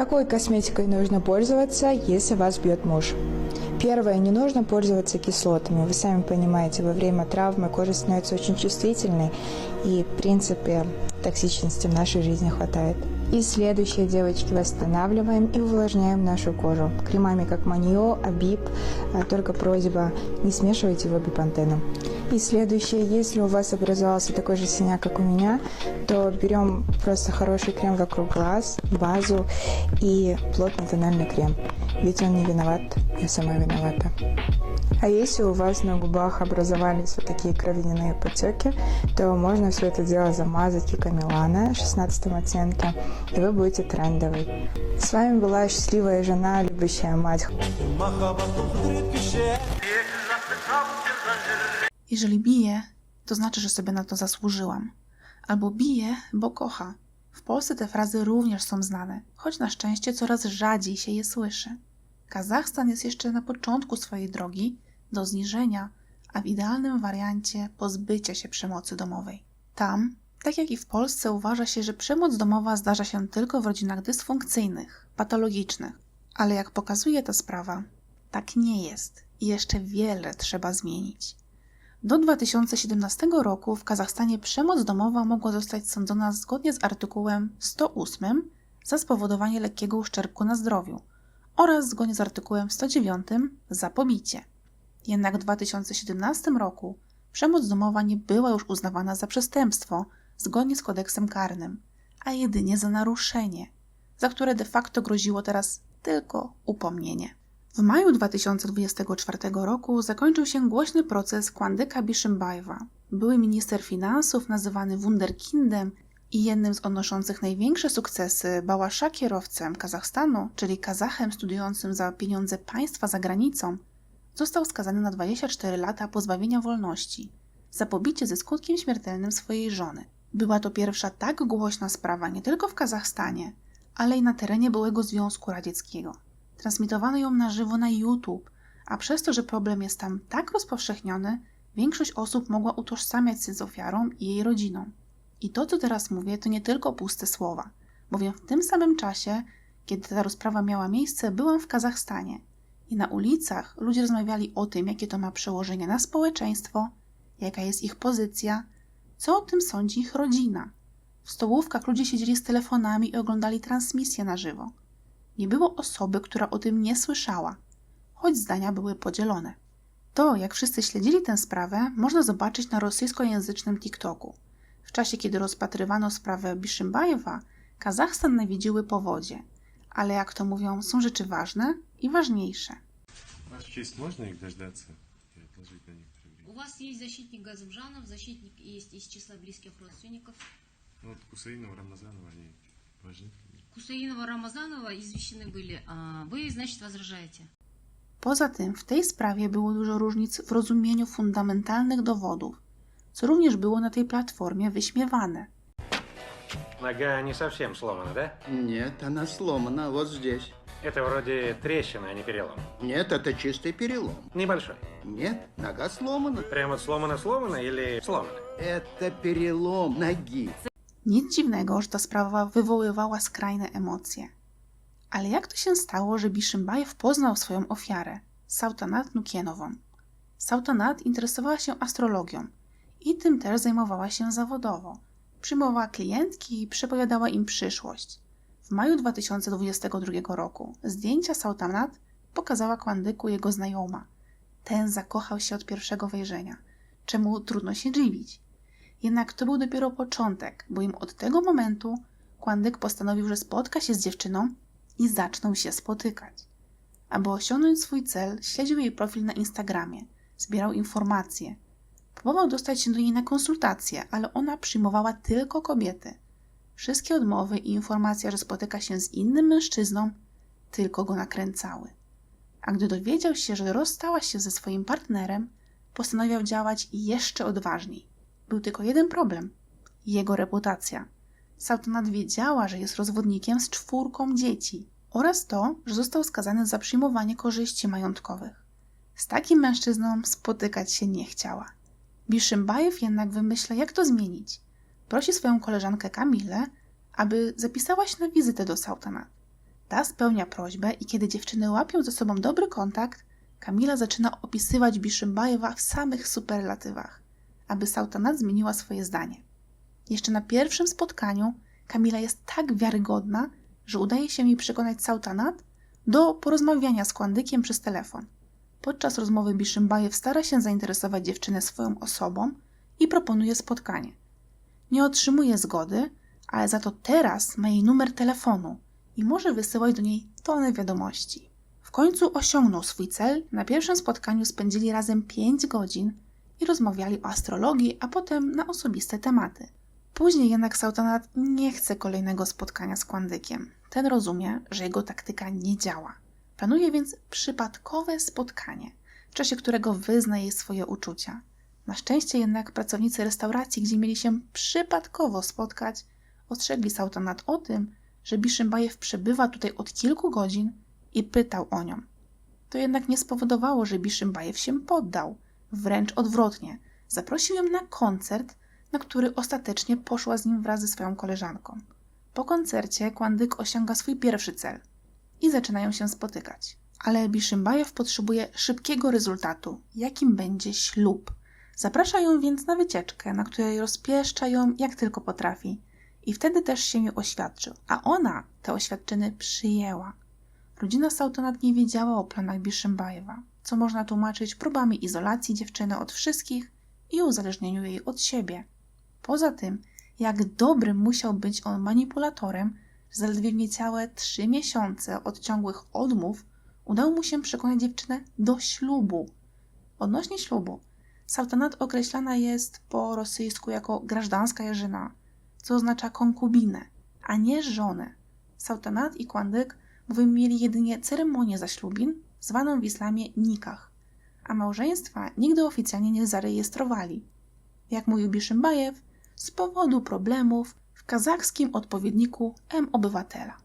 Какой косметикой нужно пользоваться, если вас бьет муж? Первое, не нужно пользоваться кислотами. Вы сами понимаете, во время травмы кожа становится очень чувствительной, и, в принципе, токсичности в нашей жизни хватает. И следующее, девочки, восстанавливаем и увлажняем нашу кожу. Кремами как Манио, Абиб, а только просьба, не смешивайте его бипантеном. И следующее, если у вас образовался такой же синяк, как у меня, то берем просто хороший крем вокруг глаз, базу и плотный тональный крем. Ведь он не виноват, я сама виновата. А если у вас на губах образовались вот такие кровяные потеки, то можно все это дело замазать киком Милана 16 оттенка, и вы будете трендовой. С вами была счастливая жена, любящая мать. Jeżeli bije, to znaczy, że sobie na to zasłużyłam. Albo bije, bo kocha. W Polsce te frazy również są znane, choć na szczęście coraz rzadziej się je słyszy. Kazachstan jest jeszcze na początku swojej drogi do zniżenia, a w idealnym wariancie pozbycia się przemocy domowej. Tam, tak jak i w Polsce, uważa się, że przemoc domowa zdarza się tylko w rodzinach dysfunkcyjnych, patologicznych. Ale jak pokazuje ta sprawa, tak nie jest i jeszcze wiele trzeba zmienić. Do 2017 roku w Kazachstanie przemoc domowa mogła zostać sądzona zgodnie z artykułem 108 za spowodowanie lekkiego uszczerbku na zdrowiu oraz zgodnie z artykułem 109 za pobicie. Jednak w 2017 roku przemoc domowa nie była już uznawana za przestępstwo zgodnie z kodeksem karnym, a jedynie za naruszenie, za które de facto groziło teraz tylko upomnienie. W maju 2024 roku zakończył się głośny proces Kwandyka Bishimbajewa, były minister finansów nazywany wunderkindem i jednym z odnoszących największe sukcesy Bałasza kierowcem Kazachstanu, czyli Kazachem studiującym za pieniądze państwa za granicą, został skazany na 24 lata pozbawienia wolności za pobicie ze skutkiem śmiertelnym swojej żony. Była to pierwsza tak głośna sprawa nie tylko w Kazachstanie, ale i na terenie byłego Związku Radzieckiego. Transmitowano ją na żywo na YouTube, a przez to, że problem jest tam tak rozpowszechniony, większość osób mogła utożsamiać się z ofiarą i jej rodziną. I to, co teraz mówię, to nie tylko puste słowa, bowiem w tym samym czasie, kiedy ta rozprawa miała miejsce, byłam w Kazachstanie i na ulicach ludzie rozmawiali o tym, jakie to ma przełożenie na społeczeństwo, jaka jest ich pozycja, co o tym sądzi ich rodzina. W stołówkach ludzie siedzieli z telefonami i oglądali transmisję na żywo. Nie było osoby, która o tym nie słyszała, choć zdania były podzielone. To, jak wszyscy śledzili tę sprawę, można zobaczyć na rosyjskojęzycznym TikToku. W czasie, kiedy rozpatrywano sprawę Bishimbajewa, Kazachstan nawiedziły powodzie. Ale jak to mówią, są rzeczy ważne i ważniejsze. Ваша честь, можно их дождаться и отложить на некоторое время? У вас есть защитник Газымжанов, защитник есть из числа близких родственников. Ну вот Кусаинова, Рамазанова, они важны. Кусаинова, Рамазанова извещены были. А вы, значит, возражаете? Poza tym w tej sprawie było dużo różnic w rozumieniu fundamentalnych dowodów, co również było na tej platformie wyśmiewane. Нога не совсем сломана, да? Нет, она сломана вот здесь. Это вроде трещина, а не перелом. Нет, это чистый перелом. Небольшой. Нет, нога сломана. Прямо сломано-сломано или сломано? Это перелом ноги. Nic dziwnego, że ta sprawa wywoływała skrajne emocje. Ale jak to się stało, że Bishimbajew poznał swoją ofiarę, Sautanat Nukienową? Sautanat interesowała się astrologią i tym też zajmowała się zawodowo. Przyjmowała klientki i przepowiadała im przyszłość. W maju 2022 roku zdjęcia Sautanat pokazała Kwandyku jego znajoma. Ten zakochał się od pierwszego wejrzenia, czemu trudno się dziwić. Jednak to był dopiero początek, bo im od tego momentu Kwandyk postanowił, że spotka się z dziewczyną i zaczną się spotykać. Aby osiągnąć swój cel, śledził jej profil na Instagramie, zbierał informacje. Próbował dostać się do niej na konsultacje, ale ona przyjmowała tylko kobiety. Wszystkie odmowy i informacja, że spotyka się z innym mężczyzną, tylko go nakręcały. A gdy dowiedział się, że rozstała się ze swoim partnerem, postanowił działać jeszcze odważniej. Był tylko jeden problem jego reputacja. Sautanat wiedziała, że jest rozwodnikiem z czwórką dzieci oraz to, że został skazany za przyjmowanie korzyści majątkowych. Z takim mężczyzną spotykać się nie chciała. Bishimbajew jednak wymyśla, jak to zmienić. Prosi swoją koleżankę Kamilę, aby zapisała się na wizytę do Sautanat. Ta spełnia prośbę i kiedy dziewczyny łapią ze sobą dobry kontakt, Kamila zaczyna opisywać Biszymbajewa w samych superlatywach, aby Sautanat zmieniła swoje zdanie. Jeszcze na pierwszym spotkaniu Kamila jest tak wiarygodna, że udaje się jej przekonać Sautanat do porozmawiania z Kłandykiem przez telefon. Podczas rozmowy Biszymbajew stara się zainteresować dziewczynę swoją osobą i proponuje spotkanie. Nie otrzymuje zgody, ale za to teraz ma jej numer telefonu i może wysyłać do niej tonę wiadomości. W końcu osiągnął swój cel. Na pierwszym spotkaniu spędzili razem 5 godzin i rozmawiali o astrologii, a potem na osobiste tematy. Później jednak Sautanat nie chce kolejnego spotkania z Kłandykiem. Ten rozumie, że jego taktyka nie działa. Planuje więc przypadkowe spotkanie, w czasie którego wyzna jej swoje uczucia. Na szczęście jednak pracownicy restauracji, gdzie mieli się przypadkowo spotkać, ostrzegli Sautanat o tym, że Biszymbajew przebywa tutaj od kilku godzin i pytał o nią. To jednak nie spowodowało, że Biszymbajew się poddał. Wręcz odwrotnie. Zaprosił ją na koncert, na który ostatecznie poszła z nim wraz ze swoją koleżanką. Po koncercie Kłandyk osiąga swój pierwszy cel i zaczynają się spotykać. Ale Biszymbajew potrzebuje szybkiego rezultatu, jakim będzie ślub. Zaprasza ją więc na wycieczkę, na której rozpieszcza ją jak tylko potrafi. I wtedy też się jej oświadczył, a ona te oświadczyny przyjęła. Rodzina Sautanat nie wiedziała o planach Biszymbajewa, co można tłumaczyć próbami izolacji dziewczyny od wszystkich i uzależnieniu jej od siebie. Poza tym, jak dobrym musiał być on manipulatorem, że zaledwie niecałe trzy miesiące od ciągłych odmów udało mu się przekonać dziewczynę do ślubu. Odnośnie ślubu, Sautanat określana jest po rosyjsku jako grażdanska jarzyna, co oznacza konkubinę, a nie żonę. Sautanat i Kłandyk bowiem mieli jedynie ceremonię zaślubin, zwaną w islamie nikach, a małżeństwa nigdy oficjalnie nie zarejestrowali. Jak mówił Biszymbajew, z powodu problemów w kazachskim odpowiedniku M-Obywatela.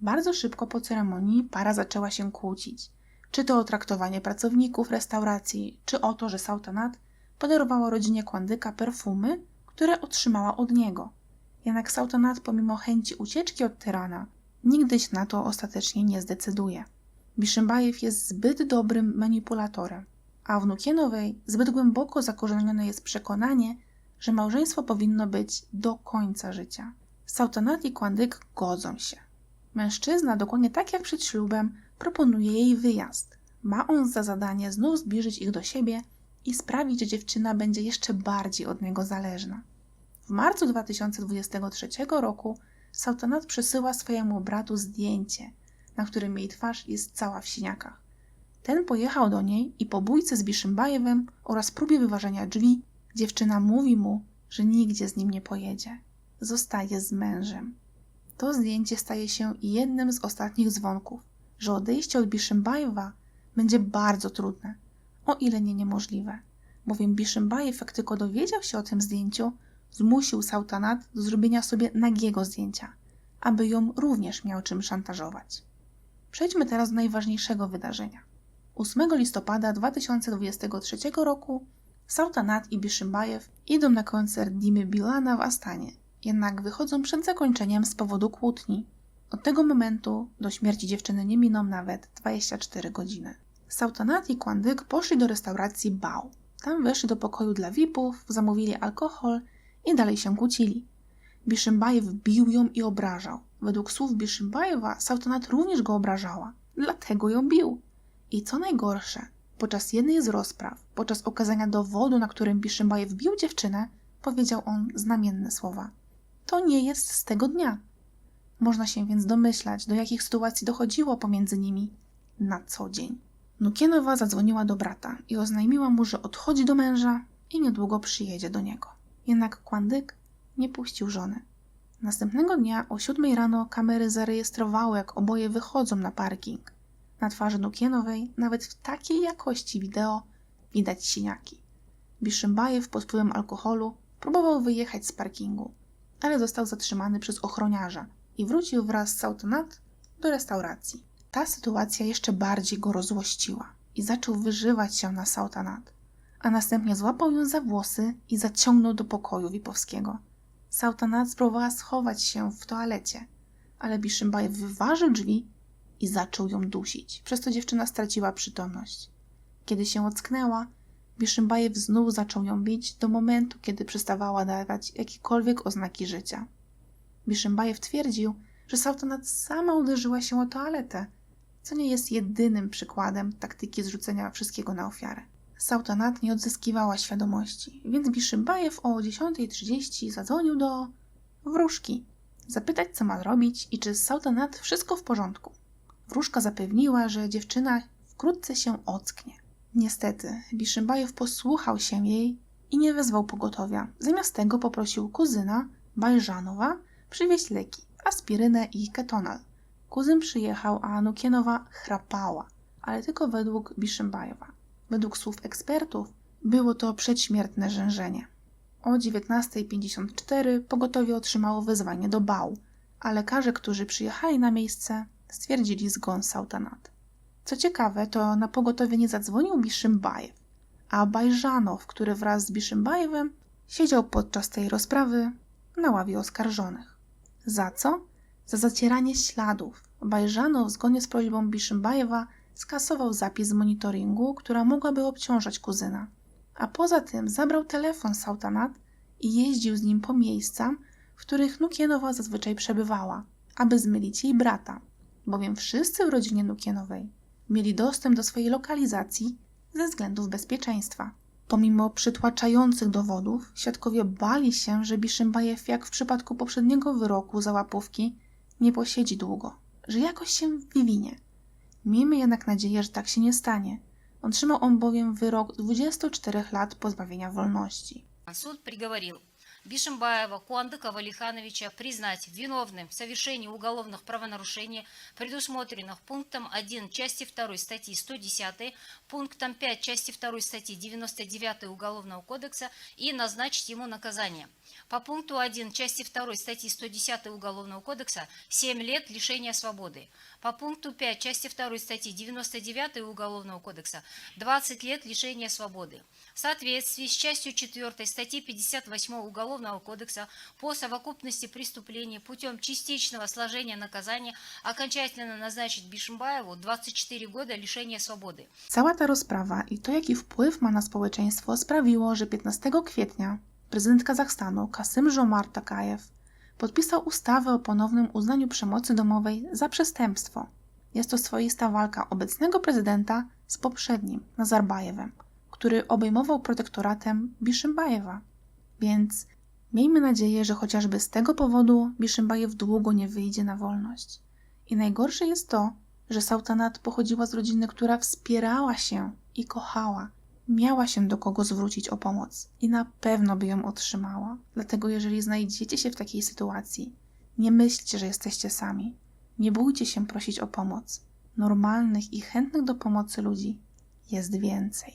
Bardzo szybko po ceremonii para zaczęła się kłócić. Czy to o traktowanie pracowników restauracji, czy o to, że Sautanat podarowała rodzinie Kłandyka perfumy, które otrzymała od niego. Jednak Sautanat, pomimo chęci ucieczki od tyrana, nigdy się na to ostatecznie nie zdecyduje. Biszymbajew jest zbyt dobrym manipulatorem, a w Nukienowej zbyt głęboko zakorzenione jest przekonanie, że małżeństwo powinno być do końca życia. Sautanat i Kłandyk godzą się. Mężczyzna, dokładnie tak jak przed ślubem, proponuje jej wyjazd. Ma on za zadanie znów zbliżyć ich do siebie i sprawić, że dziewczyna będzie jeszcze bardziej od niego zależna. W marcu 2023 roku Sautanat przesyła swojemu bratu zdjęcie, na którym jej twarz jest cała w siniakach. Ten pojechał do niej i po bójce z Biszymbajewem oraz próbie wyważenia drzwi dziewczyna mówi mu, że nigdzie z nim nie pojedzie. Zostaje z mężem. To zdjęcie staje się jednym z ostatnich dzwonków, że odejście od Biszymbajewa będzie bardzo trudne, o ile nie niemożliwe, bowiem Biszymbajew, jak tylko dowiedział się o tym zdjęciu, zmusił Sautanat do zrobienia sobie nagiego zdjęcia, aby ją również miał czym szantażować. Przejdźmy teraz do najważniejszego wydarzenia. 8 listopada 2023 roku Sautanat i Biszymbajew idą na koncert Dimy Bilana w Astanie, jednak wychodzą przed zakończeniem z powodu kłótni. Od tego momentu do śmierci dziewczyny nie miną nawet 24 godziny. Sautanat i Kłandyk poszli do restauracji Bał. Tam weszli do pokoju dla VIP-ów, zamówili alkohol i dalej się kłócili. Biszymbajew bił ją i obrażał. Według słów Biszymbajewa Sautanat również go obrażała, dlatego ją bił. I co najgorsze, podczas jednej z rozpraw, podczas okazania dowodu, na którym Biszymbajew bił dziewczynę, powiedział on znamienne słowa. To nie jest z tego dnia. Można się więc domyślać, do jakich sytuacji dochodziło pomiędzy nimi na co dzień. Nukienowa zadzwoniła do brata i oznajmiła mu, że odchodzi do męża i niedługo przyjedzie do niego. Jednak Kłandyk nie puścił żony. Następnego dnia o siódmej rano kamery zarejestrowały, jak oboje wychodzą na parking. Na twarzy Nukienowej, nawet w takiej jakości wideo, widać siniaki. Biszymbajew pod wpływem alkoholu próbował wyjechać z parkingu, ale został zatrzymany przez ochroniarza i wrócił wraz z Sautanat do restauracji. Ta sytuacja jeszcze bardziej go rozłościła i zaczął wyżywać się na Sautanat, a następnie złapał ją za włosy i zaciągnął do pokoju Wipowskiego. Sautanat spróbowała schować się w toalecie, ale Biszymbajew wyważył drzwi i zaczął ją dusić, przez co dziewczyna straciła przytomność. Kiedy się ocknęła, Biszymbajew znów zaczął ją bić do momentu, kiedy przestawała dawać jakiekolwiek oznaki życia. Biszymbajew twierdził, że Sultanat sama uderzyła się o toaletę, co nie jest jedynym przykładem taktyki zrzucenia wszystkiego na ofiarę. Sultanat nie odzyskiwała świadomości, więc Biszymbajew o 10.30 zadzwonił do wróżki, zapytać co ma zrobić i czy z Sultanat wszystko w porządku. Wróżka zapewniła, że dziewczyna wkrótce się ocknie. Niestety, Biszymbajew posłuchał się jej i nie wezwał pogotowia. Zamiast tego poprosił kuzyna, Bajżanowa, przywieźć leki, aspirynę i ketonal. Kuzyn przyjechał, a Nukienowa chrapała, ale tylko według Biszymbajewa. Według słów ekspertów było to przedśmiertne rzężenie. O 19.54 pogotowie otrzymało wezwanie do bał, a lekarze, którzy przyjechali na miejsce, stwierdzili zgon Sultanat. Co ciekawe, to na pogotowie nie zadzwonił Biszymbajew, a Bajżanow, który wraz z Biszymbajewem siedział podczas tej rozprawy na ławie oskarżonych. Za co? Za zacieranie śladów. Bajżanow zgodnie z prośbą Biszymbajewa skasował zapis z monitoringu, która mogłaby obciążać kuzyna. A poza tym zabrał telefon Sultanat i jeździł z nim po miejscach, w których Nukienowa zazwyczaj przebywała, aby zmylić jej brata, bowiem wszyscy w rodzinie Nukienowej mieli dostęp do swojej lokalizacji ze względów bezpieczeństwa. Pomimo przytłaczających dowodów, świadkowie bali się, że Biszymbajew, jak w przypadku poprzedniego wyroku za łapówki, nie posiedzi długo, że jakoś się wywinie. Miejmy jednak nadzieję, że tak się nie stanie. Otrzymał on bowiem wyrok 24 lat pozbawienia wolności. Суд приговорил Бишимбаева Куандыка Валихановича признать виновным в совершении уголовных правонарушений, предусмотренных пунктом 1 части 2 статьи 110, пунктом 5 части 2 статьи 99 Уголовного кодекса и назначить ему наказание. По пункту 1 части 2 статьи 110 Уголовного кодекса 7 лет лишения свободы. По пункту 5 части 2 статьи 99 Уголовного кодекса 20 лет лишения свободы. В соответствии с частью 4 статьи 58 Уголовного кодекса по совокупности преступлений путем частичного сложения наказания окончательно назначить Бишимбаеву 24 года лишения свободы. Cała ta rozprawa i to, jaki wpływ ma na społeczeństwo, sprawiło, że 15 kwietnia Kazachstanu Kasym Żomar Takajew podpisał ustawę o ponownym uznaniu przemocy domowej za przestępstwo. Jest to swoista walka obecnego prezydenta z poprzednim, Nazarbajewem, który obejmował protektoratem Biszymbajewa. Więc miejmy nadzieję, że chociażby z tego powodu Biszymbajew długo nie wyjdzie na wolność. I najgorsze jest to, że Sultanat pochodziła z rodziny, która wspierała się i kochała. Miała się do kogo zwrócić o pomoc i na pewno by ją otrzymała. Dlatego, jeżeli znajdziecie się w takiej sytuacji, nie myślcie, że jesteście sami. Nie bójcie się prosić o pomoc. Normalnych i chętnych do pomocy ludzi jest więcej.